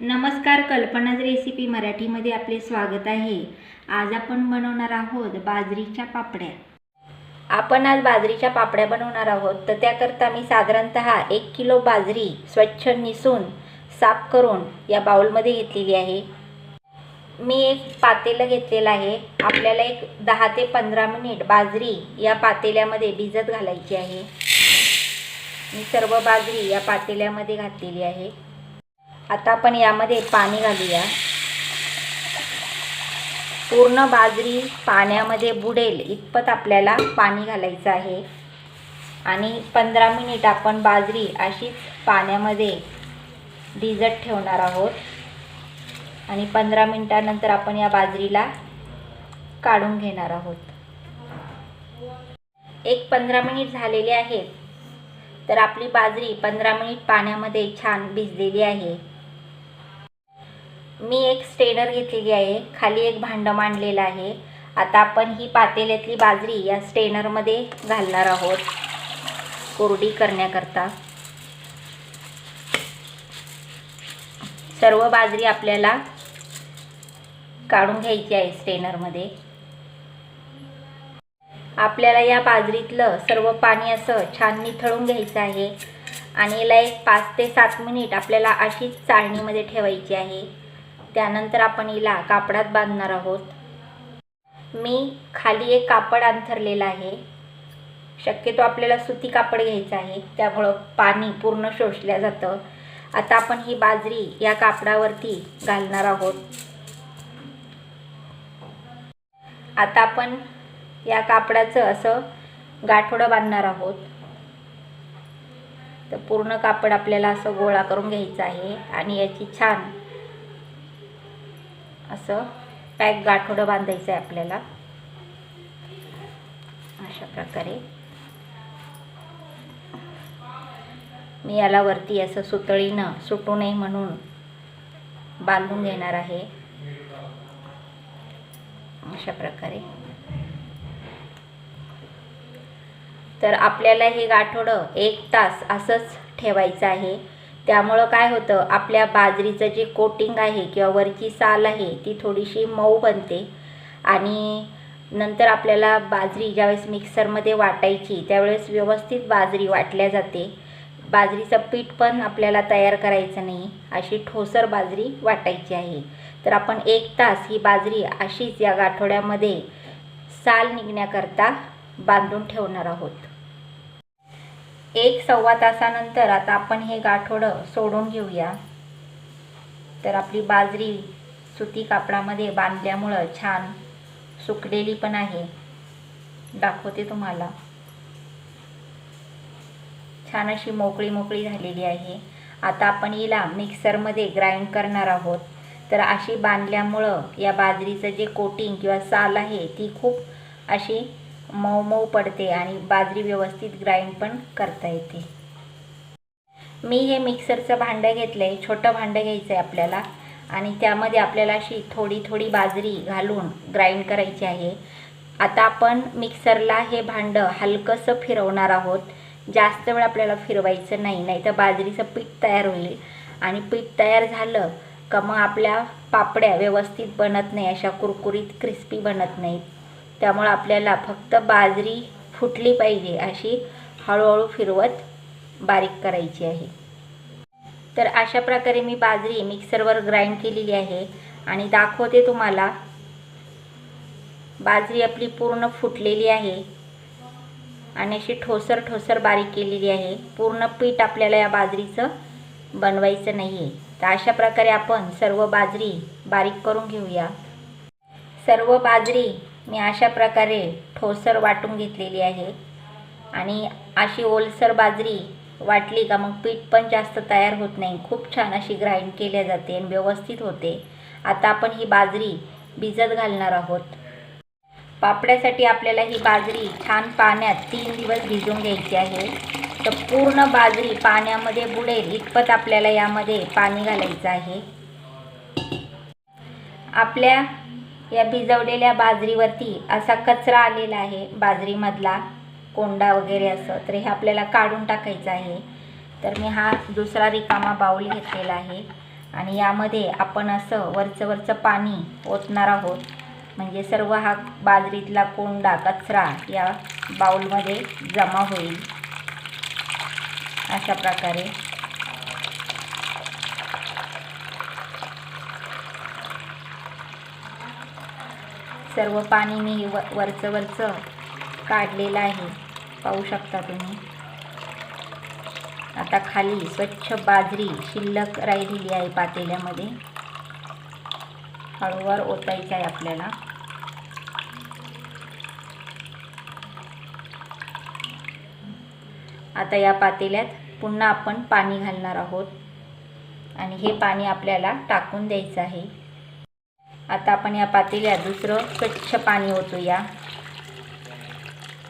नमस्कार कल्पनाज रेसिपी मराठीमध्ये आपले स्वागत आहे. आज आपण बनवणार आहोत बाजरीच्या पापड्या. आपण आज बाजरीच्या पापड्या बनवणार आहोत. तर त्याकरता मी साधारणत एक किलो बाजरी स्वच्छ निसून साफ करून या बाउलमध्ये घेतलेली आहे. मी एक पातेलं घेतलेलं आहे. आपल्याला एक दहा ते पंधरा मिनिट बाजरी या पातेल्यामध्ये भिजत घालायची आहे. मी सर्व बाजरी या पातेल्यामध्ये घातलेली आहे. आता आपण यामध्ये पाणी घालूया. पूर्ण बाजरी पाण्यामध्ये बुडेल इतपत आपल्याला पाणी घालायचं आहे. आणि पंधरा मिनिट आपण बाजरी अशीच पाण्यामध्ये भिजत ठेवणार आहोत. आणि पंधरा मिनिटानंतर आपण या बाजरीला काढून घेणार आहोत. एक पंधरा मिनिट झालेले आहेत. तर आपली बाजरी पंधरा मिनिट पाण्यामध्ये छान भिजलेली आहे. मी एक स्टेनर घेतलेली आहे. खाली एक भांडं मांडलेलं आहे. आता आपण ही पातेल्यातली बाजरी या स्टेनरमध्ये घालणार आहोत. कोरडी करण्याकरता. सर्व बाजरी आपल्याला काढून घ्यायची आहे स्टेनरमध्ये. आपल्याला या बाजरीतलं सर्व पाणी असं छान निथळून घ्यायचं आहे. आणि याला एक पाच ते सात मिनिट आपल्याला अशीच चाळणीमध्ये ठेवायची आहे. त्यानंतर आपण हिला कापडात बांधणार आहोत. मी खाली एक कापड अंथरलेलं आहे. शक्यतो आपल्याला सुती कापड घ्यायचं आहे. त्यामुळं पाणी पूर्ण शोषलं जातं. आता आपण ही बाजरी या कापडावरती घालणार आहोत. आता आपण या कापडाचं असं गाठोडं बांधणार आहोत. तर पूर्ण कापड आपल्याला असं गोळा करून घ्यायचं आहे आणि याची छान असं पॅक गाठोडं बांधायचं आहे आपल्याला. अशा प्रकारे. मी याला वरती असं सुतळीनं सुटू नये म्हणून बांधून घेणार आहे. अशा प्रकारे. तर आपल्याला हे गाठोडं एक तास असंच ठेवायचं आहे. त्यामुळं काय होतं आपल्या बाजरीचं जे कोटिंग आहे किंवा वरची साल आहे ती थोडीशी मऊ बनते. आणि नंतर आपल्याला बाजरी ज्यावेळेस मिक्सरमध्ये वाटायची त्यावेळेस व्यवस्थित बाजरी वाटल्या जाते. बाजरीचं पीठ पण आपल्याला तयार करायचं नाही अशी ठोसर बाजरी वाटायची आहे. तर आपण एक तास ही बाजरी अशीच या गाठोड्यामध्ये साल निघण्याकरता बांधून ठेवणार आहोत. एक सव्वा तासानंतर आता आपण हे गाठोडं सोडून घेऊया. तर आपली बाजरी सुती कापडामध्ये बांधल्यामुळं छान सुकलेली पण आहे. दाखवते तुम्हाला. छान अशी मोकळी मोकळी झालेली आहे. आता आपण हिला मिक्सरमध्ये ग्राइंड करणार आहोत. तर अशी बांधल्यामुळं या बाजरीचं जे कोटिंग किंवा साल आहे ती खूप अशी मऊ मऊ पडते आणि बाजरी व्यवस्थित ग्राइंड पण करता येते. मी हे मिक्सरचं भांडं घेतलं आहे छोटं भांडं घ्यायचं आहे आपल्याला आणि त्यामध्ये आपल्याला अशी थोडी थोडी बाजरी घालून ग्राइंड करायची आहे. आता आपण मिक्सरला हे भांडं हलकंसं फिरवणार आहोत. जास्त वेळ आपल्याला फिरवायचं नाही नाही तर बाजरीचं पीठ तयार होईल आणि पीठ तयार झालं का मग आपल्या पापड्या व्यवस्थित बनत नाही अशा कुरकुरीत क्रिस्पी बनत नाहीत. त्यामुळं आपल्याला फक्त बाजरी फुटली पाहिजे अशी हळूहळू फिरवत बारीक करायची आहे. तर अशा प्रकारे मी बाजरी मिक्सरवर ग्राइंड केलेली आहे आणि दाखवते तुम्हाला. बाजरी आपली पूर्ण फुटलेली आहे आणि अशी ठोसर ठोसर बारीक केलेली आहे. पूर्ण पीठ आपल्याला या बाजरीचं बनवायचं नाही आहे तर अशा प्रकारे आपण सर्व बाजरी बारीक करून घेऊया. सर्व बाजरी मी अशा प्रकारे ठोसर वाटून घेतलेली आहे. आणि अशी ओलसर बाजरी वाटली का मग पीठ पण जास्त तयार होत नाही. खूप छान अशी ग्राइंड केल्या जाते आणि व्यवस्थित होते. आता आपण ही बाजरी भिजत घालणार आहोत. पापड्यासाठी आपल्याला ही बाजरी छान पाण्यात तीन दिवस भिजून घ्यायची आहे. तर पूर्ण बाजरी पाण्यामध्ये बुडेल इतपत आपल्याला यामध्ये पाणी घालायचं आहे. आपल्या या भिजवलेल्या बाजरीवरती असा कचरा आलेला आहे. बाजरीमधला कोंडा वगैरे असं तर हे आपल्याला काढून टाकायचं आहे. तर मी हा दुसरा रिकामा बाऊल घेतलेला आहे. आणि यामध्ये आपण असं वरचं वरचं पाणी ओतणार आहोत. म्हणजे सर्व हा बाजरीतला कोंडा कचरा या बाउलमध्ये जमा होईल. अशा प्रकारे. सर्व पाणी मी व वरचं वरचं काढलेलं आहे. पाहू शकता तुम्ही. आता खाली स्वच्छ बाजरी शिल्लक राहिलेली आहे पातेल्यामध्ये. हळूवार ओतायचं आहे आपल्याला. आता या पातेल्यात पुन्हा आपण पाणी घालणार आहोत. आणि हे पाणी आपल्याला टाकून द्यायचं आहे. आता आपण या पातेल्यात दुसरं स्वच्छ पाणी ओतूया.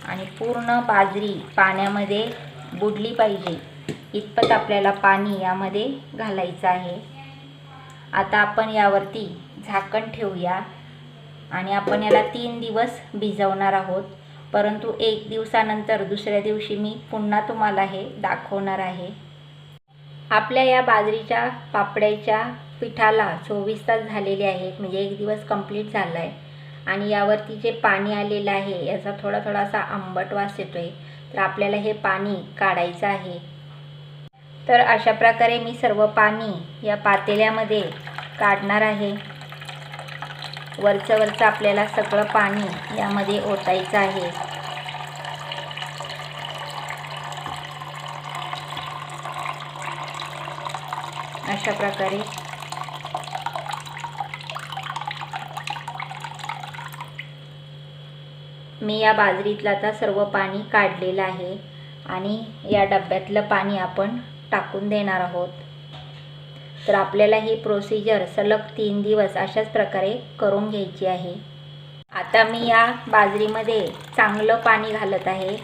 आणि पूर्ण बाजरी पाण्यामध्ये बुडली पाहिजे. इतपत आपल्याला पाणी यामध्ये घालायचं आहे. आता आपण यावरती झाकण ठेवूया. आणि आपण याला तीन दिवस भिजवणार आहोत. परंतु एक दिवसानंतर दुसऱ्या दिवशी मी पुन्हा तुम्हाला हे दाखवणार आहे. आपल्या या बाजरीच्या पापड्याच्या पिठाला चोवीस तास झालेले आहेत म्हणजे एक दिवस कंप्लीट झाला आहे आणि यावरती जे पाणी आलेलं आहे याचा थोडा थोडासा आंबट वास येतो आहे तर आपल्याला हे पाणी काढायचं आहे. तर अशा प्रकारे मी सर्व पाणी या पातेल्यामध्ये काढणार आहे. वरचं वरचं आपल्याला सगळं पाणी यामध्ये ओतायचं आहे. अशा प्रकारे मी या बाजरीतलं आता सर्व पाणी काढलेलं आहे आणि या डब्यातलं पाणी आपण टाकून देणार आहोत. तर आपल्याला ही प्रोसिजर सलग तीन दिवस अशाच प्रकारे करून घ्यायची आहे. आता मी या बाजरीमध्ये चांगलं पाणी घालत आहे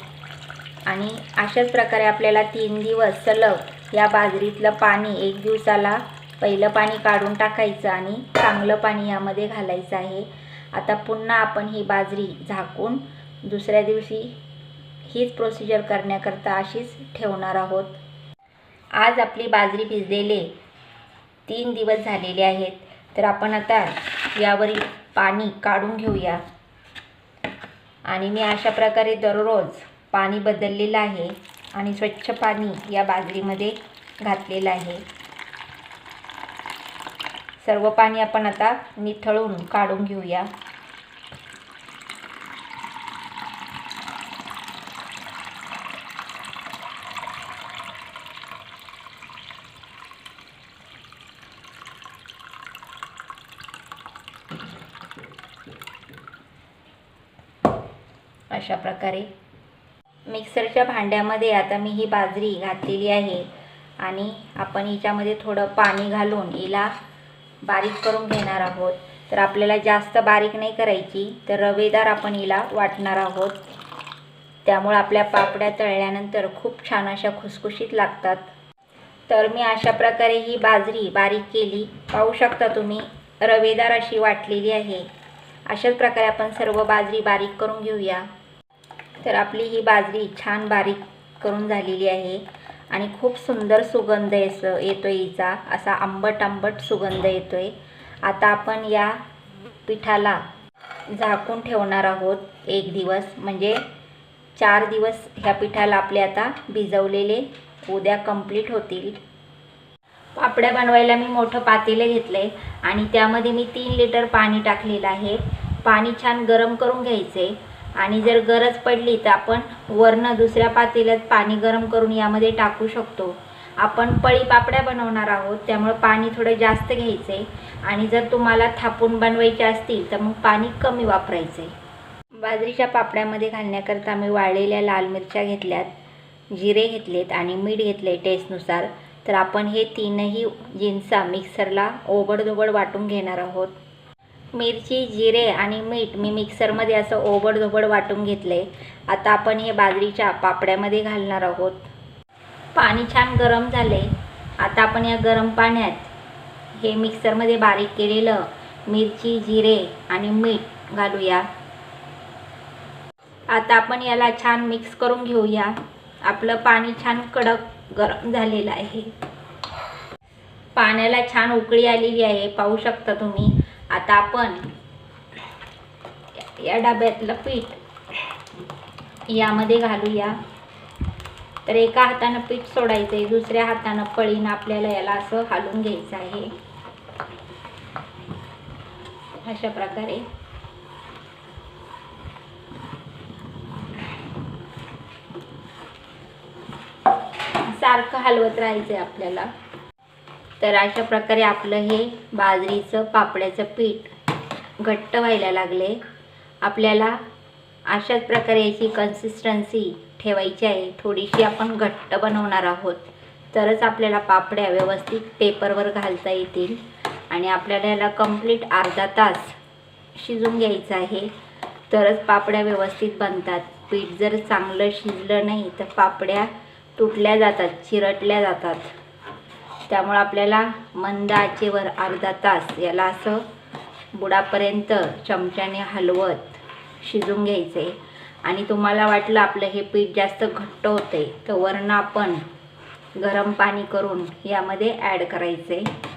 आणि अशाच प्रकारे आपल्याला तीन दिवस सलग या बाजरीतलं पाणी एक दिवसाला पहिलं पाणी काढून टाकायचं आणि चांगलं पाणी यामध्ये घालायचं आहे. आता पुन्हा आपण ही बाजरी झाकून दुसऱ्या दिवशी हीच प्रोसिजर करण्याकरता अशीच ठेवणार आहोत. आज आपली बाजरी भिजलेले तीन दिवस झालेले आहेत. तर आपण आता यावरील पाणी काढून घेऊया. आणि मी अशा प्रकारे दररोज पाणी बदललेलं आहे आणि स्वच्छ पाणी या बाजरीमध्ये घातलेलं आहे. सर्व पाणी आपण आता निथळून काढून घेऊया. अशा प्रकारे मिक्सरच्या भांड्यामध्ये आता मी ही बाजरी घातलेली आहे आणि आपण हिच्यामध्ये थोडं पाणी घालून हिला बारीक करून घेणार आहोत. तर आपल्याला जास्त बारीक नाही करायची तर रवेदार आपण हिला वाटणार आहोत. त्यामुळे आपल्या पापड्या तळल्यानंतर खूप छान अशा खुसखुशीत लागतात. तर मी अशा प्रकारे ही बाजरी बारीक केली. पाहू शकता तुम्ही रवेदार अशी वाटलेली आहे. अशाच प्रकारे आपण सर्व बाजरी बारीक करून घेऊया. तर आपली ही बाजरी छान बारीक करून झालेली आहे. आणि खूप सुंदर सुगंध येस येतो हिचा. असा आंबट आंबट सुगंध येतो आहे आता आपण या पिठाला झाकून ठेवणार आहोत एक दिवस. म्हणजे चार दिवस ह्या पिठाला आपले आता भिजवलेले उद्या कंप्लीट होतील. पापड्या बनवायला मी मोठं पातेलं घेतलं आहे आणि त्यामध्ये मी तीन लिटर पाणी टाकलेलं आहे. पाणी छान गरम करून घ्यायचे आणि जर गरज पडली तर आपण वरनं दुसऱ्या पातेल्यात पाणी गरम करून यामध्ये टाकू शकतो. आपण पळी पापड्या बनवणार आहोत त्यामुळं पाणी थोडं जास्त घ्यायचे आणि जर तुम्हाला थापून बनवायचे असतील तर मग पाणी कमी वापरायचे बाजरीच्या पापड्यामध्ये घालण्याकरता मी वाळलेल्या लाल मिरच्या घेतल्यात जिरे घेतलेत आणि मीठ घेतले टेस्टनुसार. तर आपण हे तीनही जिन्सा मिक्सरला ओबडधोबड वाटून घेणार आहोत. मिरची जिरे आणि मीठ मी मिक्सरमध्ये असं ओबडधोबड वाटून घेतले. आता आपण हे बाजरीच्या पापड्यामध्ये घालणार आहोत. पाणी छान गरम झाले. आता आपण या गरम पाण्यात हे मिक्सरमध्ये बारीक केलेलं मिरची जिरे आणि मीठ घालूया. आता आपण याला छान मिक्स करून घेऊया. आपलं पाणी छान कडक गरम झालेलं आहे. पाण्याला छान उकळी आलेली आहे. पाहू शकता तुम्ही. आता आपण या डब्यातलं पीठ यामध्ये घालूया. तर एका हातानं पीठ सोडायचं आहे दुसऱ्या हातानं पळीनं आपल्याला याला असं हालून घ्यायचं आहे. अशा प्रकारे. सारखं हलवत राहायचं आहे आपल्याला. तर अशा प्रकारे आपलं हे बाजरीचं पापड्याचं पीठ घट्ट व्हायला लागले. आपल्याला अशाच प्रकारे याची कन्सिस्टन्सी ठेवायची आहे. थोडीशी आपण घट्ट बनवणार आहोत. तरच आपल्याला पापड्या व्यवस्थित पेपरवर घालता येतील. आणि आपल्याला याला कंप्लीट अर्धा तास शिजून घ्यायचं आहे. तरच पापड्या व्यवस्थित बनतात. पीठ जर चांगलं शिजलं नाही तर पापड्या तुटल्या जातात चिरटल्या जातात. त्यामुळं आपल्याला मंद आचेवर अर्धा तास याला असं बुडापर्यंत चमच्याने हलवत शिजून घ्यायचं. आहे आणि तुम्हाला वाटलं आपलं हे पीठ जास्त घट्ट होते तर वरनं आपण गरम पाणी करून यामध्ये ॲड करायचं. आहे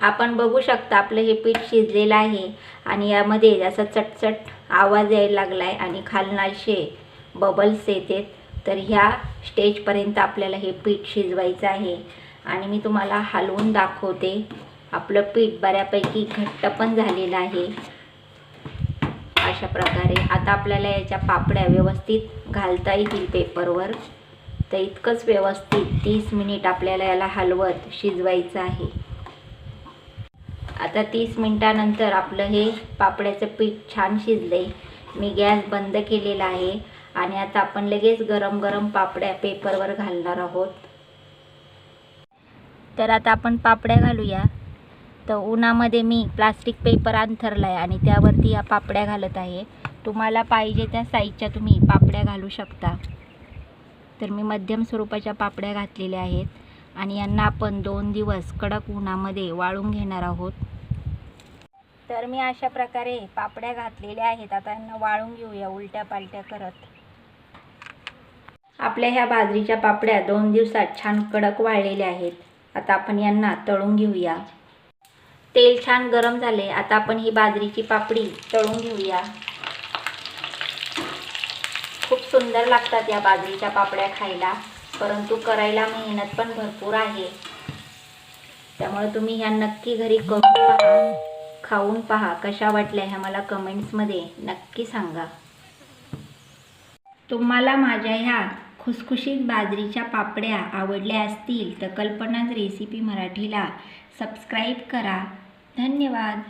आपण बघू शकता आपलं हे पीठ शिजलेलं आहे आणि यामध्ये असा चटचट आवाज यायला लागला आहे आणि खालनाशे बबल्स येतात. तर ह्या स्टेजपर्यंत आपल्याला हे पीठ शिजवायचं आहे. आणि मी तुम्हाला हलवून दाखवते. आपलं पीठ बऱ्यापैकी घट्ट पण झालेलं आहे. अशा प्रकारे. आता आपल्याला याच्या पापड्या व्यवस्थित घालता येतील पेपरवर. तर इतकंच व्यवस्थित तीस मिनिट आपल्याला याला हलवत शिजवायचं आहे. आता तीस मिनटानंतर आपलं हे पापड्याचं पीठ छान शिजले मी गॅस बंद केलेला आहे. आणि आता आपण लगेच गरम गरम पापड्या पेपरवर घालणार आहोत. तर आता आपण पापड्या घालूया. तर उन्हामध्ये मी प्लास्टिक पेपर अंथरला आहे आणि त्यावरती या पापड्या घालत आहे. तुम्हाला पाहिजे त्या साईजच्या तुम्ही पापड्या घालू शकता. तर मी मध्यम स्वरूपाच्या पापड्या घातलेल्या आहेत. आणि यांना आपण दोन दिवस कडक उन्हामध्ये वाळून घेणार आहोत. तर मी अशा प्रकारे पापड्या घातलेल्या आहेत. आता यांना वाळून घेऊया उलट्या पालट्या करत. आपल्या ह्या बाजरीच्या पापड्या दोन दिवसात छान कडक वाळलेल्या आहेत. आता आपण यांना तळून घेऊया. तेल छान गरम झाले. आता आपण ही बाजरीची पापडी तळून घेऊया. खूप सुंदर लागतात या बाजरीच्या पापड्या खायला. परंतु करायला मेहनत पण भरपूर आहे. त्यामुळे तुम्ही ह्या नक्की घरी करून पहा. खाऊन पहा कशा वाटल्या ह्या मला कमेंट्समध्ये नक्की सांगा. तुम्हाला माझ्या ह्या खुसखुशीत बाजरीच्या पापड्या आवडल्या असतील तर कल्पनाच रेसिपी मराठीला सबस्क्राईब करा. धन्यवाद.